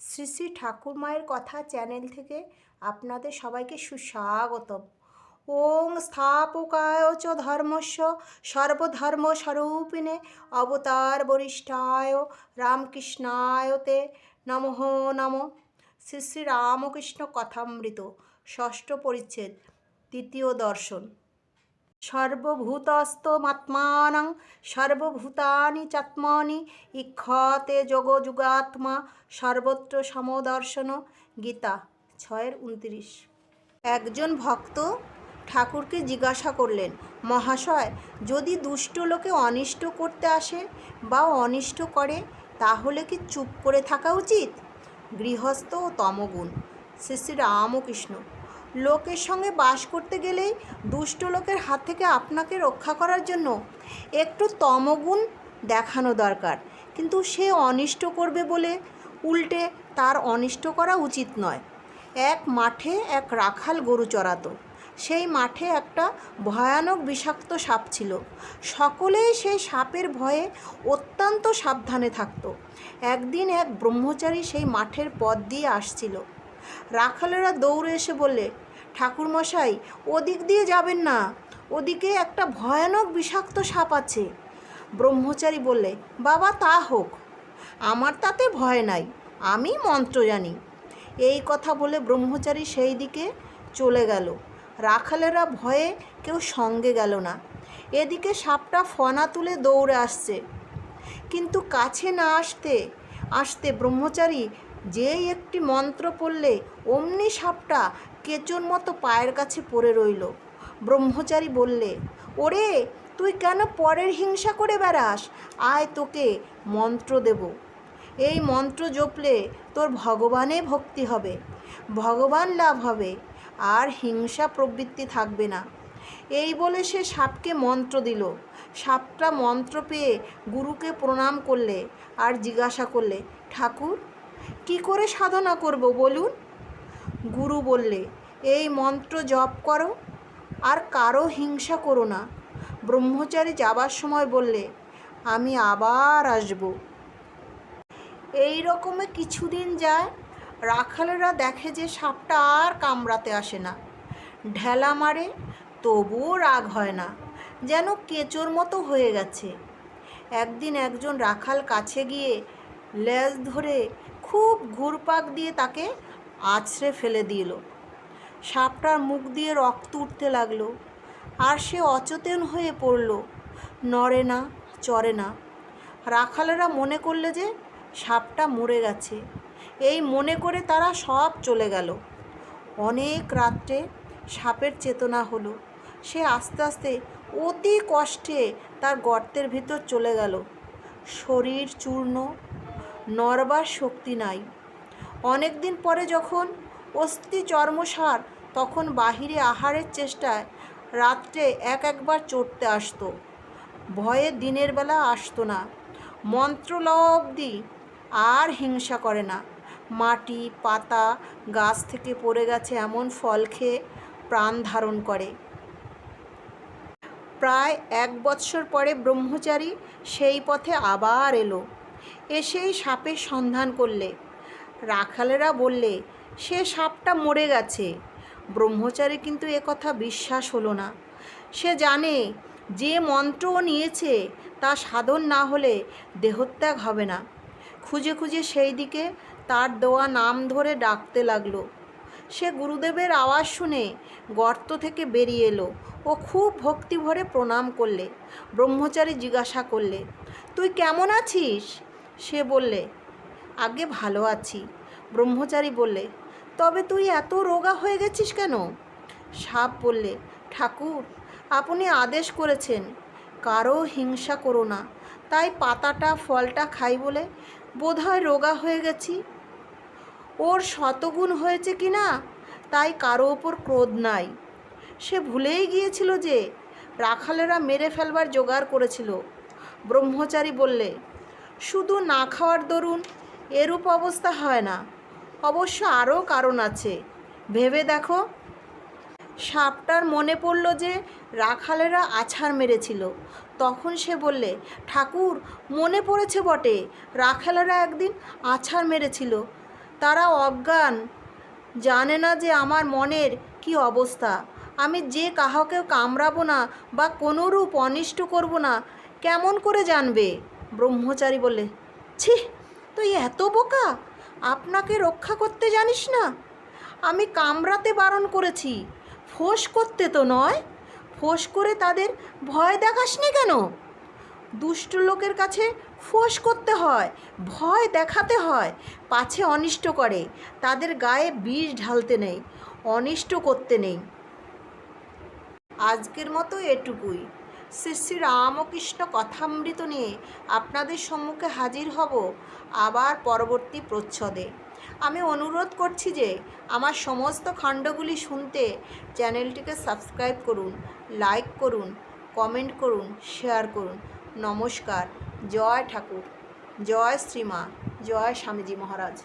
শ্রী শ্রী ঠাকুরমায়ের কথা চ্যানেল থেকে আপনাদের সবাইকে সুস্বাগতম। ওং স্থাপকায় চ ধর্মস্য সর্বধর্ম স্বরূপিণে অবতার বরিষ্ঠায় রামকৃষ্ণায় তে নমঃ নম। শ্রী শ্রী রামকৃষ্ণ কথামৃত, ষষ্ঠ পরিচ্ছেদ তৃতীয় দর্শন। সর্বভূতস্থমাত্মানং সর্বভূতানি চাত্মনি, ইক্ষতে যোগ যুগাত্মা সর্বত্র সমদর্শন, গীতা, ছয়ের উনত্রিশ। একজন ভক্ত ঠাকুরকে জিজ্ঞাসা করলেন, মহাশয়, যদি দুষ্ট লোকে অনিষ্ট করতে আসে বা অনিষ্ট করে, তাহলে কি চুপ করে থাকা উচিত? গৃহস্থ ও তমগুণ, শ্রী শ্রী রামকৃষ্ণ লোকের সঙ্গে বাস করতে গেলেই দুষ্ট লোকের হাত থেকে আপনাকে রক্ষা করার জন্য একটু তমগুণ দেখানো দরকার। কিন্তু সে অনিষ্ট করবে বলে উল্টে তার অনিষ্ট করা উচিত নয়। এক মাঠে এক রাখাল গরু চড়াতো। সেই মাঠে একটা ভয়ানক বিষাক্ত সাপ ছিল। সকলেই সেই সাপের ভয়ে অত্যন্ত সাবধানে থাকত। একদিন এক ব্রহ্মচারী সেই মাঠের পথ দিয়ে আসছিল। রাখালেরা দৌড়ে এসে বললে, ঠাকুরমশাই, ওদিক দিয়ে যাবেন না। ওদিকে একটা ভয়ানক বিষাক্ত সাপ আছে। ব্রহ্মচারী বললে, বাবা, তা হোক। আমার তাতে ভয় নাই। আমি মন্ত্র জানি এই কথা বলে ব্রহ্মচারী সেই দিকে চলে গেল। রাখালেরা ভয়ে কেউ সঙ্গে গেল না। এদিকে সাপটা ফনা তুলে দৌড়ে আসছে। কিন্তু কাছে না আসতে আসতে ব্রহ্মচারী যেই একটি মন্ত্র পড়লে অমনি সাপটা কেচোর মতো পায়ের কাছে পড়ে রইল। ব্রহ্মচারী বললে, ওরে, তুই কেন পরের হিংসা করে বেড়াস? আয় তোকে মন্ত্র দেব। এই মন্ত্র জপলে তোর ভগবানে ভক্তি হবে। ভগবান লাভ হবে, আর হিংসা প্রবৃত্তি থাকবে না। এই বলে সে সাপকে মন্ত্র দিল। সাপটা মন্ত্র পেয়ে গুরুকে প্রণাম করলে আর জিজ্ঞাসা করলে, ঠাকুর কি করে সাধনা করব বলুন? গুরু বললে, এই মন্ত্র জপ করো, আর কারও হিংসা করো না। ব্রহ্মচারী যাবার সময় বললে, আমি আবার আসব। এই রকমে কিছুদিন যায়, রাখালেরা দেখে যে সাপটা আর কামড়াতে আসে না। ঢেলা মারে, তবুও রাগ হয় না, যেন কেঁচোর মতো হয়ে গেছে। একদিন একজন রাখাল কাছে গিয়ে লেজ ধরে খুব ঘুরপাক দিয়ে তাকে আছড়ে ফেলে দিল। সাপটার মুখ দিয়ে রক্ত উঠতে লাগল আর সে অচেতন হয়ে পড়ল। নড়ে না, চড়ে না। রাখালেরা মনে করলে যে সাপটা মরে গেছে। এই মনে করে তারা সব চলে গেল। অনেক রাত্রে সাপের চেতনা হলো। সে আস্তে আস্তে অতি কষ্টে তার গর্তের ভিতর চলে গেল। শরীর চূর্ণ নড়বার শক্তি নাই। অনেক দিন পরে যখন অস্থি চর্মসার, তখন বাহিরে আহারের চেষ্টায় রাত্রে এক একবার চড়তে আসতো। ভয়ে দিনের বেলা আসতো না। মন্ত্র লওয়া অবধি আর হিংসা করে না। মাটি, পাতা, গাছ থেকে পড়ে গেছে এমন ফল খেয়ে প্রাণ ধারণ করে। প্রায় এক বৎসর পরে ব্রহ্মচারী সেই পথে আবার এলো। এসেই সাপের সন্ধান করলে। রাখালেরা বললে, সে সাপটা মরে গেছে। ব্রহ্মচারী কিন্তু কথা বিশ্বাস হলো না। সে জানে, যে মন্ত্র নিয়েছে, তা সাধন না হলে দেহত্যাগ হবে না। খুঁজে খুঁজে সেই দিকে তার দেওয়া নাম ধরে ডাকতে লাগল। সে গুরুদেবের আওয়াজ শুনে গর্ত থেকে বেরিয়ে এলো ও খুব ভক্তি ভরে প্রণাম করলে। ব্রহ্মচারী জিজ্ঞাসা করলে, তুই কেমন আছিস? সে বললে, আগে ভালো আছি। ব্রহ্মচারী বললে, তবে তুই এত রোগা হয়ে গেছিস কেন? সাপ বললে, ঠাকুর, আপনি আদেশ করেছেন, কারও হিংসা করো না, তাই পাতাটা, ফলটা খাই বলে বোধহয় রোগা হয়ে গেছি। ওর শতগুণ হয়েছে কি না, তাই কারও ওপর ক্রোধ নাই। সে ভুলেই গিয়েছিল যে রাখালেরা মেরে ফেলবার জোগাড় করেছিল। ব্রহ্মচারী বললে শুধু না খাওয়ার দরুন এরূপ অবস্থা হয় না। অবশ্য আরও কারণ আছে। ভেবে দেখো, সাপটার মনে পড়ল যে রাখালেরা আছাড় মেরেছিল। তখন সে বললে, ঠাকুর, মনে পড়েছে বটে, রাখালেরা একদিন আছাড় মেরেছিল। তারা অজ্ঞান, জানে না যে আমার মনের কি অবস্থা। আমি যে কাহাকেও কামড়াবো না বা কোনোরূপ অনিষ্ট করব না, কেমন করে জানবে? ব্রহ্মচারী বলে ছি, তুই এত বোকা! আপনাকে রক্ষা করতে জানিস না? আমি কামড়াতে বারণ করেছি। ফোঁস করতে তো নয়। ফোঁস করে তাদের ভয় দেখাসনি কেন? দুষ্ট লোকের কাছে ফোঁস করতে হয়, ভয় দেখাতে হয়, পাছে অনিষ্ট করে। তাদের গায়ে বিষ ঢালতে নেই, অনিষ্ট করতে নেই। আজকের মতো এটুকুই। শ্রী শ্রী রামকৃষ্ণ কথামৃত নিয়ে আপনাদের সম্মুখে হাজির হব আবার পরবর্তী প্রচ্ছদে। আমি অনুরোধ করছি যে আমার সমস্ত খণ্ডগুলি শুনতে চ্যানেলটিকে সাবস্ক্রাইব করুন, লাইক করুন, কমেন্ট করুন, শেয়ার করুন। নমস্কার, জয় ঠাকুর, জয় শ্রীমা, জয় স্বামীজি মহারাজ।